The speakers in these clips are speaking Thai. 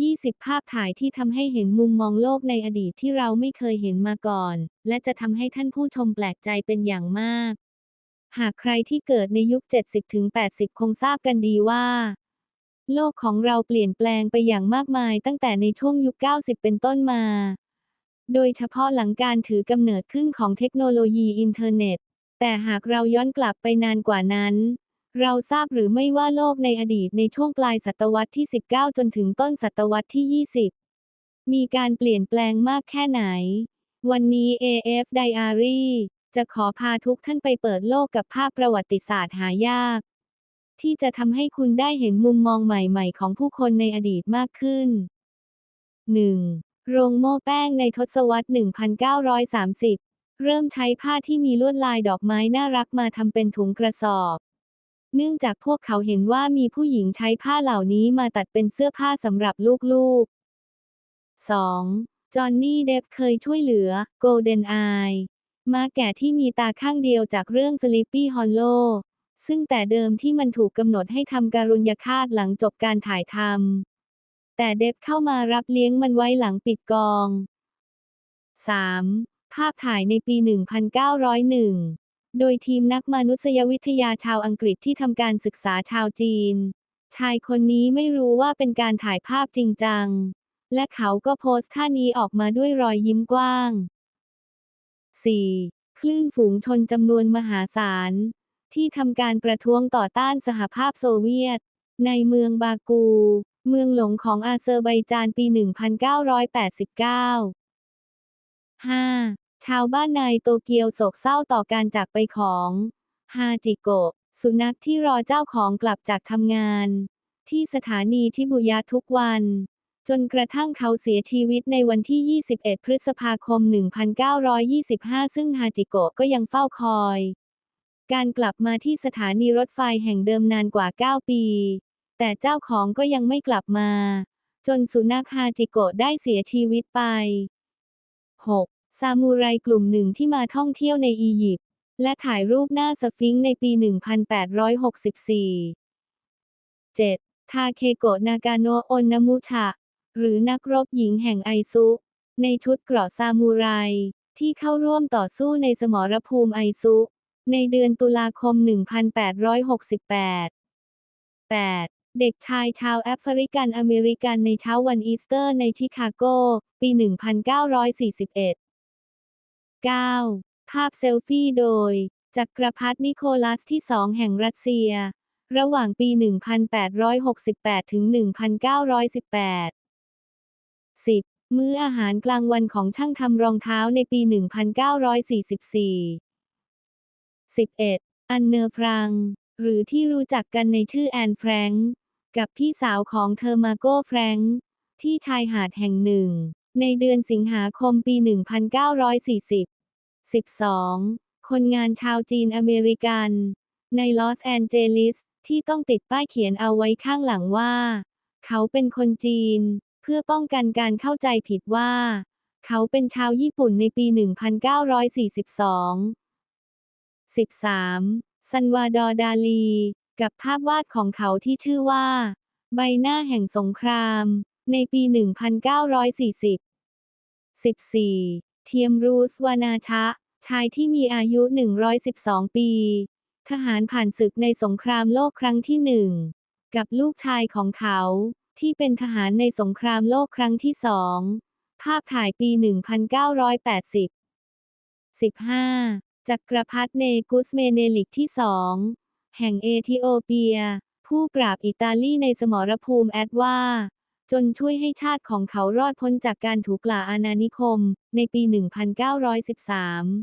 20 ภาพถ่ายที่ทำให้เห็นมุมมองโลกในอดีตที่เราไม่เคยเห็นมาก่อน และจะทำให้ท่านผู้ชมแปลกใจเป็นอย่างมาก หากใครที่เกิดในยุค 70-80 คงทราบกันดีว่า โลกของเราเปลี่ยนแปลงไปอย่างมากมายตั้งแต่ในช่วงยุค 90 เป็นต้นมา โดยเฉพาะหลังการถือกำเนิดขึ้นของเทคโนโลยีอินเทอร์เน็ต แต่หากเราย้อนกลับไปนานกว่านั้น เราทราบหรือไม่ว่าโลกในอดีตในช่วงปลายศตวรรษที่ 19 จนถึงต้นศตวรรษที่ 20 มีการเปลี่ยนแปลงมากแค่ไหน วันนี้ AF Diary จะขอพาทุกท่านไปเปิดโลกกับภาพประวัติศาสตร์หายาก ที่จะทำให้คุณได้เห็นมุมมองใหม่ๆ ของผู้คนในอดีตมากขึ้น 1. โรงโม่แป้งในทศวรรษ 1930 เริ่มใช้ผ้าที่มีลวดลายดอกไม้น่ารักมาทำเป็นถุงกระสอบ เนื่องจากพวกเขาเห็นว่ามีผู้หญิงใช้ผ้าเหล่านี้มาตัดเป็นเสื้อผ้าสำหรับลูกๆ 2. จอห์นนี่เดฟเคยช่วยเหลือ Golden Eye มาแก่ที่มีตาข้างเดียวจากเรื่อง Sleepy Hollow ซึ่งแต่เดิมที่มันถูกกำหนดให้ทำการุญยฆาตหลังจบการถ่ายทำ แต่เดฟเข้ามารับเลี้ยงมันไว้หลังปิดกอง 3. ภาพถ่ายในปี 1901 โดยทีมนักมนุษยวิทยาชาวอังกฤษที่ทำการศึกษาชาวจีน ชายคนนี้ไม่รู้ว่าเป็นการถ่ายภาพจริงจัง และเขาก็โพสต์ท่านี้ออกมาด้วยรอยยิ้มกว้าง 4. คลื่นฝูงชนจำนวนมหาศาล ที่ทำการประท้วงต่อต้านสหภาพโซเวียต ในเมืองบากู เมืองหลงของอาเซอร์ไบจานปี 1989 5. ชาวบ้านในโตเกียวโศกเศร้าต่อการจากไปของฮาจิโกะ สุนัขที่รอเจ้าของกลับจากทำงาน ที่สถานีทิบุยะทุกวัน จนกระทั่งเขาเสียชีวิตในวันที่ 21 พฤษภาคม 1925 ซึ่งฮาจิโกะก็ยังเฝ้าคอย การกลับมาที่สถานีรถไฟแห่งเดิมนานกว่า 9 ปี แต่เจ้าของก็ยังไม่กลับมา จนสุนัขฮาจิโกะได้เสียชีวิตไป 6. ซามูไรกลุ่มหนึ่งที่มาท่องเที่ยวในอียิปต์และถ่ายรูปหน้าสฟิงค์ในปี 1864 7. ทาเคโกะนากาโนะอนนามุชะ หรือนักรบหญิงแห่งไอซุ ในชุดเกราะซามูไร ที่เข้าร่วมต่อสู้ในสมรภูมิไอซุ ในเดือนตุลาคม 1868 8. เด็กชายชาวแอฟริกันอเมริกันในเช้าวันอีสเตอร์ในชิคาโก ปี 1941 9. ภาพเซลฟี่โดย จักรพรรดินิโคลัสที่สองแห่งรัสเซีย ระหว่างปี 1868 ถึง 1918 10. มื้ออาหารกลางวันของช่างทำรองเท้าในปี 1944 11. อันเนอร์ฟรัง หรือที่รู้จักกันในชื่อแอนแฟรงกับพี่สาวของเธอมาโก้แฟรงที่ชายหาดแห่งหนึ่ง ในเดือนสิงหาคมปี 1940 12. คนงานชาวจีนอเมริกัน ในลอสแอนเจลิส ที่ต้องติดป้ายเขียนเอาไว้ข้างหลังว่า เขาเป็นคนจีน เพื่อป้องกันการเข้าใจผิดว่า เขาเป็นชาวญี่ปุ่นในปี 1942 13. ซันวาดอร์ดาลี กับภาพวาดของเขาที่ชื่อว่า ใบหน้าแห่งสงคราม ในปี 1940 14. เทียมรูสวานาชะ ชายที่มีอายุ 112 ปี ทหารผ่านศึกในสงครามโลกครั้งที่หนึ่ง กับลูกชายของเขา ที่เป็นทหารในสงครามโลกครั้งที่สอง ภาพถ่ายปี 1980 15. จักรพรรดิเนกุสเมเนลิกที่สอง แห่งเอธิโอเปีย ผู้ปราบอิตาลีในสมรภูมิแอดวา จนช่วยให้ชาติของเขารอดพ้นจากการถูกกล่าอาณานิคม ในปี 1913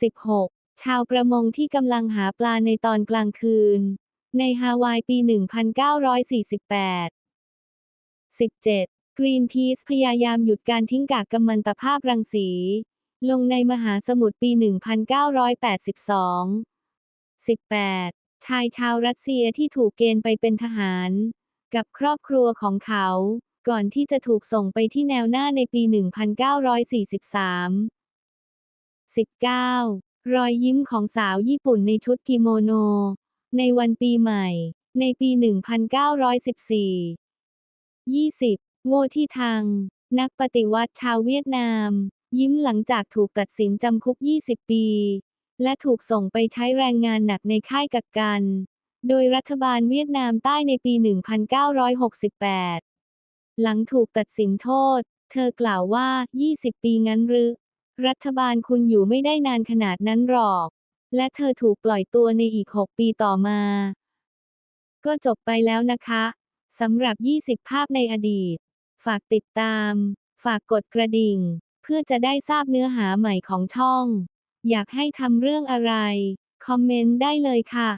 16. ชาวประมงที่กำลังหาปลาในตอนกลางคืน ในฮาวายปี 1948 17. กรีนพีซพยายามหยุดการทิ้งกากกัมมันตภาพรังสี ลงในมหาสมุทรปี 1982 18. ชายชาวรัสเซียที่ถูกเกณฑ์ไปเป็นทหาร กับครอบครัวของเขา ก่อนที่จะถูกส่งไปที่แนวหน้าในปี 1943 19. รอยยิ้มของสาวญี่ปุ่นในชุดกิโมโน ในวันปีใหม่ ในปี 1914 20โง่ที่ทังนักปฏิวัติชาวเวียดนาม ยิ้มหลังจากถูกตัดสินจำคุก 20 ปี และถูกส่งไปใช้แรงงานหนักในค่ายกักกัน โดยรัฐบาลเวียดนามใต้ในปี 1968 หลังถูกตัดสินโทษ เธอกล่าวว่า 20 ปีงั้นหรือ รัฐบาลคุณอยู่ไม่ได้นานขนาดนั้นหรอก และเธอถูกปล่อยตัวในอีก 6 ปีต่อมา ก็จบไปแล้วนะคะสำหรับ 20 ภาพในอดีต ฝากติดตาม ฝากกดกระดิ่ง เพื่อจะได้ทราบเนื้อหาใหม่ของช่อง อยากให้ทำเรื่องอะไร คอมเมนต์ได้เลยค่ะ